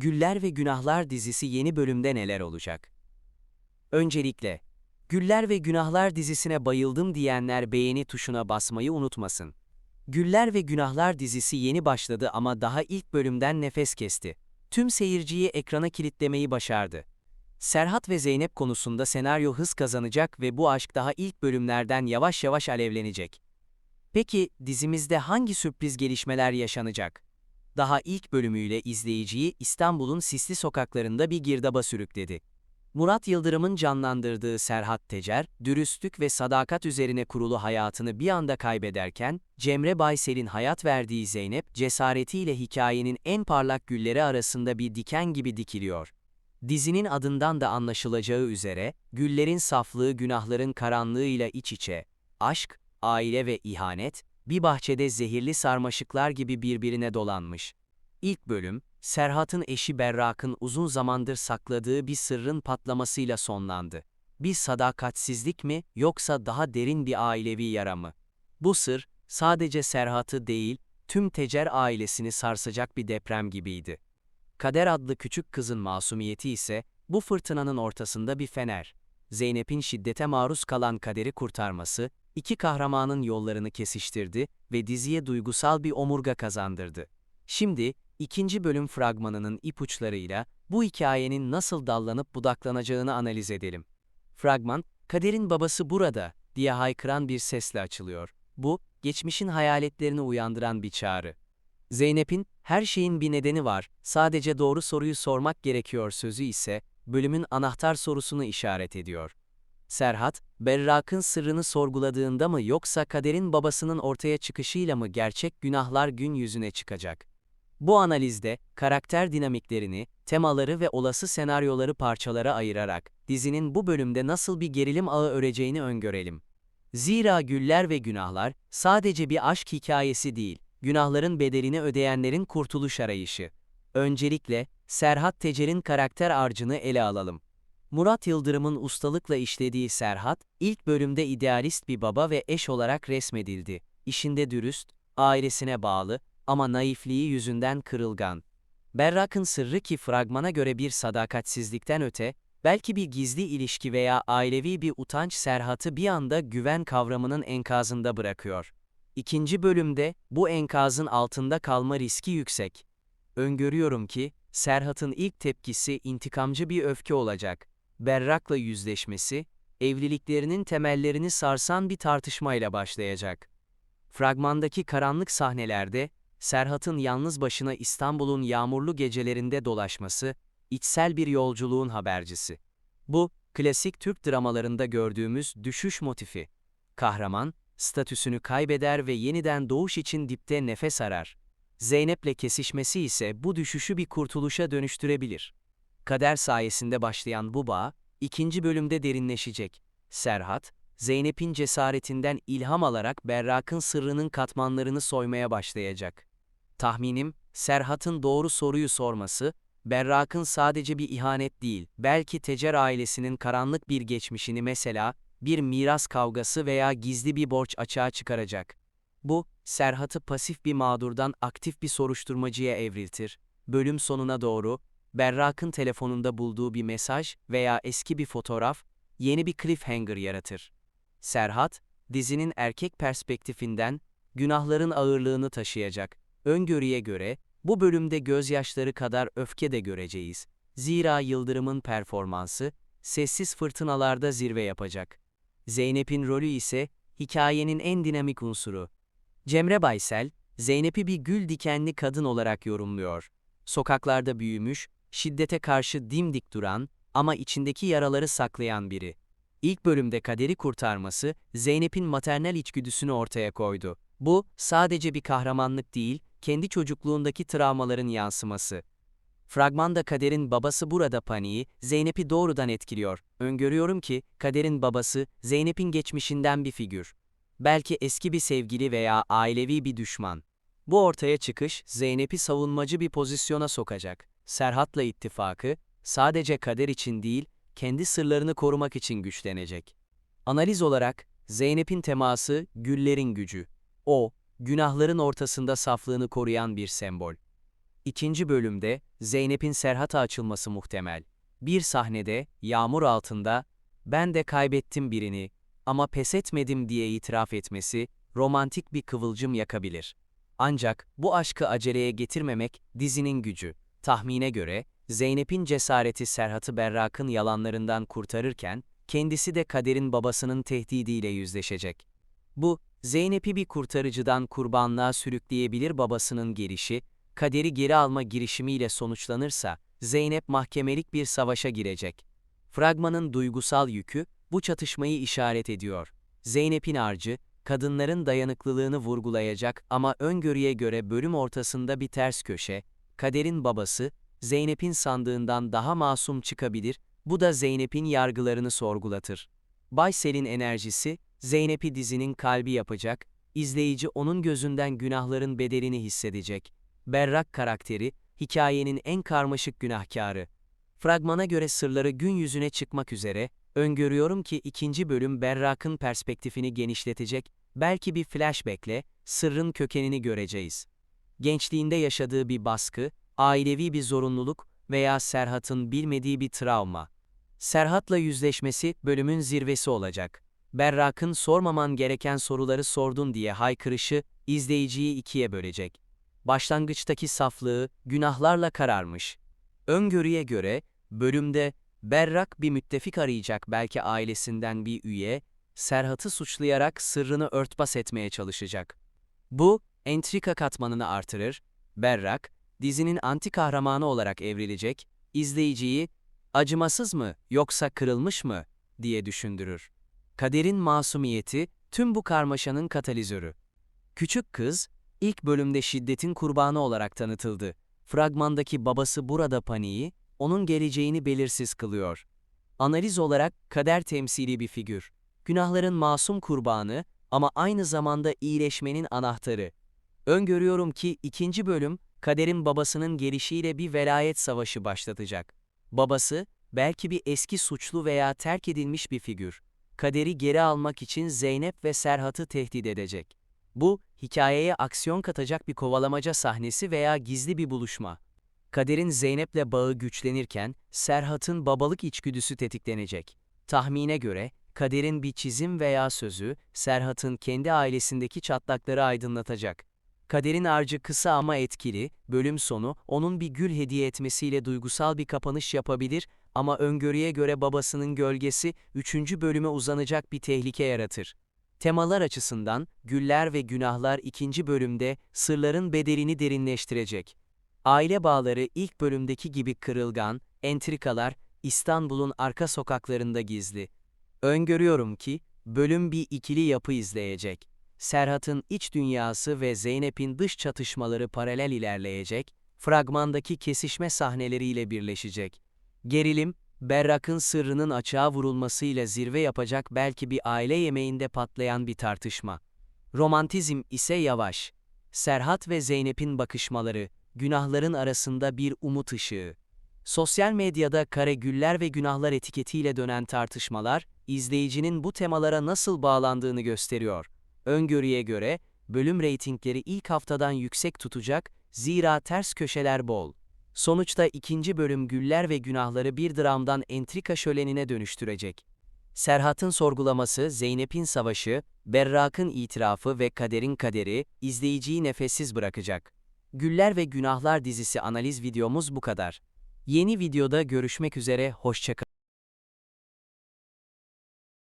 Güller ve Günahlar dizisi yeni bölümde neler olacak? Öncelikle, Güller ve Günahlar dizisine bayıldım diyenler beğeni tuşuna basmayı unutmasın. Güller ve Günahlar dizisi yeni başladı ama daha ilk bölümden nefes kesti. Tüm seyirciyi ekrana kilitlemeyi başardı. Serhat ve Zeynep konusunda senaryo hız kazanacak ve bu aşk daha ilk bölümlerden yavaş yavaş alevlenecek. Peki dizimizde hangi sürpriz gelişmeler yaşanacak? Daha ilk bölümüyle izleyiciyi İstanbul'un sisli sokaklarında bir girdaba sürükledi. Murat Yıldırım'ın canlandırdığı Serhat Tecer, dürüstlük ve sadakat üzerine kurulu hayatını bir anda kaybederken, Cemre Baysel'in hayat verdiği Zeynep, cesaretiyle hikayenin en parlak gülleri arasında bir diken gibi dikiliyor. Dizinin adından da anlaşılacağı üzere, güllerin saflığı günahların karanlığıyla iç içe, aşk, aile ve ihanet, bir bahçede zehirli sarmaşıklar gibi birbirine dolanmış. İlk bölüm, Serhat'ın eşi Berrak'ın uzun zamandır sakladığı bir sırrın patlamasıyla sonlandı. Bir sadakatsizlik mi yoksa daha derin bir ailevi yara mı? Bu sır, sadece Serhat'ı değil, tüm Tecer ailesini sarsacak bir deprem gibiydi. Kader adlı küçük kızın masumiyeti ise, bu fırtınanın ortasında bir fener. Zeynep'in şiddete maruz kalan kaderi kurtarması, iki kahramanın yollarını kesiştirdi ve diziye duygusal bir omurga kazandırdı. Şimdi, ikinci bölüm fragmanının ipuçlarıyla bu hikayenin nasıl dallanıp budaklanacağını analiz edelim. Fragman, kaderin babası burada diye haykıran bir sesle açılıyor. Bu, geçmişin hayaletlerini uyandıran bir çağrı. Zeynep'in, her şeyin bir nedeni var, sadece doğru soruyu sormak gerekiyor sözü ise, bölümün anahtar sorusunu işaret ediyor. Serhat, Berrak'ın sırrını sorguladığında mı yoksa kaderin babasının ortaya çıkışıyla mı gerçek günahlar gün yüzüne çıkacak? Bu analizde, karakter dinamiklerini, temaları ve olası senaryoları parçalara ayırarak, dizinin bu bölümde nasıl bir gerilim ağı öreceğini öngörelim. Zira Güller ve Günahlar, sadece bir aşk hikayesi değil, günahların bedelini ödeyenlerin kurtuluş arayışı. Öncelikle, Serhat Tecer'in karakter arcını ele alalım. Murat Yıldırım'ın ustalıkla işlediği Serhat, ilk bölümde idealist bir baba ve eş olarak resmedildi. İşinde dürüst, ailesine bağlı ama naifliği yüzünden kırılgan. Berrak'ın sırrı ki fragmana göre bir sadakatsizlikten öte, belki bir gizli ilişki veya ailevi bir utanç Serhat'ı bir anda güven kavramının enkazında bırakıyor. İkinci bölümde, bu enkazın altında kalma riski yüksek. Öngörüyorum ki, Serhat'ın ilk tepkisi intikamcı bir öfke olacak. Berrak'la yüzleşmesi, evliliklerinin temellerini sarsan bir tartışmayla başlayacak. Fragmandaki karanlık sahnelerde, Serhat'ın yalnız başına İstanbul'un yağmurlu gecelerinde dolaşması, içsel bir yolculuğun habercisi. Bu, klasik Türk dramalarında gördüğümüz düşüş motifi. Kahraman, statüsünü kaybeder ve yeniden doğuş için dipte nefes arar. Zeynep'le kesişmesi ise bu düşüşü bir kurtuluşa dönüştürebilir. Kader sayesinde başlayan bu bağ, ikinci bölümde derinleşecek. Serhat, Zeynep'in cesaretinden ilham alarak Berrak'ın sırrının katmanlarını soymaya başlayacak. Tahminim, Serhat'ın doğru soruyu sorması, Berrak'ın sadece bir ihanet değil, belki Tecer ailesinin karanlık bir geçmişini mesela, bir miras kavgası veya gizli bir borç açığa çıkaracak. Bu, Serhat'ı pasif bir mağdurdan aktif bir soruşturmacıya evriltir. Bölüm sonuna doğru, Berrak'ın telefonunda bulduğu bir mesaj veya eski bir fotoğraf, yeni bir cliffhanger yaratır. Serhat, dizinin erkek perspektifinden, günahların ağırlığını taşıyacak. Öngörüye göre, bu bölümde gözyaşları kadar öfke de göreceğiz. Zira Yıldırım'ın performansı, sessiz fırtınalarda zirve yapacak. Zeynep'in rolü ise, hikayenin en dinamik unsuru. Cemre Baysel, Zeynep'i bir gül dikenli kadın olarak yorumluyor. Sokaklarda büyümüş, şiddete karşı dimdik duran ama içindeki yaraları saklayan biri. İlk bölümde kaderi kurtarması, Zeynep'in maternal içgüdüsünü ortaya koydu. Bu, sadece bir kahramanlık değil, kendi çocukluğundaki travmaların yansıması. Fragmanda Kader'in babası burada paniği, Zeynep'i doğrudan etkiliyor. Öngörüyorum ki, Kader'in babası, Zeynep'in geçmişinden bir figür. Belki eski bir sevgili veya ailevi bir düşman. Bu ortaya çıkış, Zeynep'i savunmacı bir pozisyona sokacak. Serhat'la ittifakı, sadece Kader için değil, kendi sırlarını korumak için güçlenecek. Analiz olarak, Zeynep'in teması, güllerin gücü. O, günahların ortasında saflığını koruyan bir sembol. İkinci bölümde Zeynep'in Serhat'a açılması muhtemel. Bir sahnede, yağmur altında, ben de kaybettim birini ama pes etmedim diye itiraf etmesi, romantik bir kıvılcım yakabilir. Ancak bu aşkı aceleye getirmemek dizinin gücü. Tahmine göre, Zeynep'in cesareti Serhat'ı Berrak'ın yalanlarından kurtarırken, kendisi de kaderin babasının tehdidiyle yüzleşecek. Bu, Zeynep'i bir kurtarıcıdan kurbanlığa sürükleyebilir babasının gelişi, kaderi geri alma girişimiyle sonuçlanırsa, Zeynep mahkemelik bir savaşa girecek. Fragmanın duygusal yükü, bu çatışmayı işaret ediyor. Zeynep'in harcı, kadınların dayanıklılığını vurgulayacak ama öngörüye göre bölüm ortasında bir ters köşe, kaderin babası, Zeynep'in sandığından daha masum çıkabilir, bu da Zeynep'in yargılarını sorgulatır. Baysel'in enerjisi, Zeynep'i dizinin kalbi yapacak, izleyici onun gözünden günahların bedelini hissedecek. Berrak karakteri, hikayenin en karmaşık günahkarı. Fragmana göre sırları gün yüzüne çıkmak üzere, öngörüyorum ki ikinci bölüm Berrak'ın perspektifini genişletecek, belki bir flashbackle, sırrın kökenini göreceğiz. Gençliğinde yaşadığı bir baskı, ailevi bir zorunluluk veya Serhat'ın bilmediği bir travma. Serhat'la yüzleşmesi bölümün zirvesi olacak. Berrak'ın sormaman gereken soruları sordun diye haykırışı izleyiciyi ikiye bölecek. Başlangıçtaki saflığı günahlarla kararmış. Öngörüye göre bölümde Berrak bir müttefik arayacak belki ailesinden bir üye, Serhat'ı suçlayarak sırrını örtbas etmeye çalışacak. Bu, entrika katmanını artırır, Berrak, dizinin anti kahramanı olarak evrilecek, izleyiciyi, acımasız mı yoksa kırılmış mı diye düşündürür. Kaderin masumiyeti, tüm bu karmaşanın katalizörü. Küçük kız, ilk bölümde şiddetin kurbanı olarak tanıtıldı. Fragmandaki babası burada paniği, onun geleceğini belirsiz kılıyor. Analiz olarak kader temsili bir figür. Günahların masum kurbanı ama aynı zamanda iyileşmenin anahtarı. Öngörüyorum ki ikinci bölüm, kaderin babasının gelişiyle bir velayet savaşı başlatacak. Babası, belki bir eski suçlu veya terk edilmiş bir figür. Kaderi geri almak için Zeynep ve Serhat'ı tehdit edecek. Bu, hikayeye aksiyon katacak bir kovalamaca sahnesi veya gizli bir buluşma. Kader'in Zeynep'le bağı güçlenirken, Serhat'ın babalık içgüdüsü tetiklenecek. Tahmine göre, Kader'in bir çizim veya sözü, Serhat'ın kendi ailesindeki çatlakları aydınlatacak. Kader'in harcı kısa ama etkili, bölüm sonu, onun bir gül hediye etmesiyle duygusal bir kapanış yapabilir ama öngörüye göre babasının gölgesi, üçüncü bölüme uzanacak bir tehlike yaratır. Temalar açısından, Güller ve Günahlar ikinci bölümde, sırların bedelini derinleştirecek. Aile bağları ilk bölümdeki gibi kırılgan, entrikalar, İstanbul'un arka sokaklarında gizli. Öngörüyorum ki, bölüm bir ikili yapı izleyecek. Serhat'ın iç dünyası ve Zeynep'in dış çatışmaları paralel ilerleyecek, fragmandaki kesişme sahneleriyle birleşecek. Gerilim, Berrak'ın sırrının açığa vurulmasıyla zirve yapacak belki bir aile yemeğinde patlayan bir tartışma. Romantizm ise yavaş. Serhat ve Zeynep'in bakışmaları, günahların arasında bir umut ışığı. Sosyal medyada kare güller ve günahlar etiketiyle dönen tartışmalar, izleyicinin bu temalara nasıl bağlandığını gösteriyor. Öngörüye göre, bölüm reytingleri ilk haftadan yüksek tutacak, zira ters köşeler bol. Sonuçta ikinci bölüm güller ve günahları bir dramdan entrika şölenine dönüştürecek. Serhat'ın sorgulaması, Zeynep'in savaşı, Berrak'ın itirafı ve kaderin kaderi, izleyiciyi nefessiz bırakacak. Güller ve Günahlar dizisi analiz videomuz bu kadar. Yeni videoda görüşmek üzere, hoşçakalın.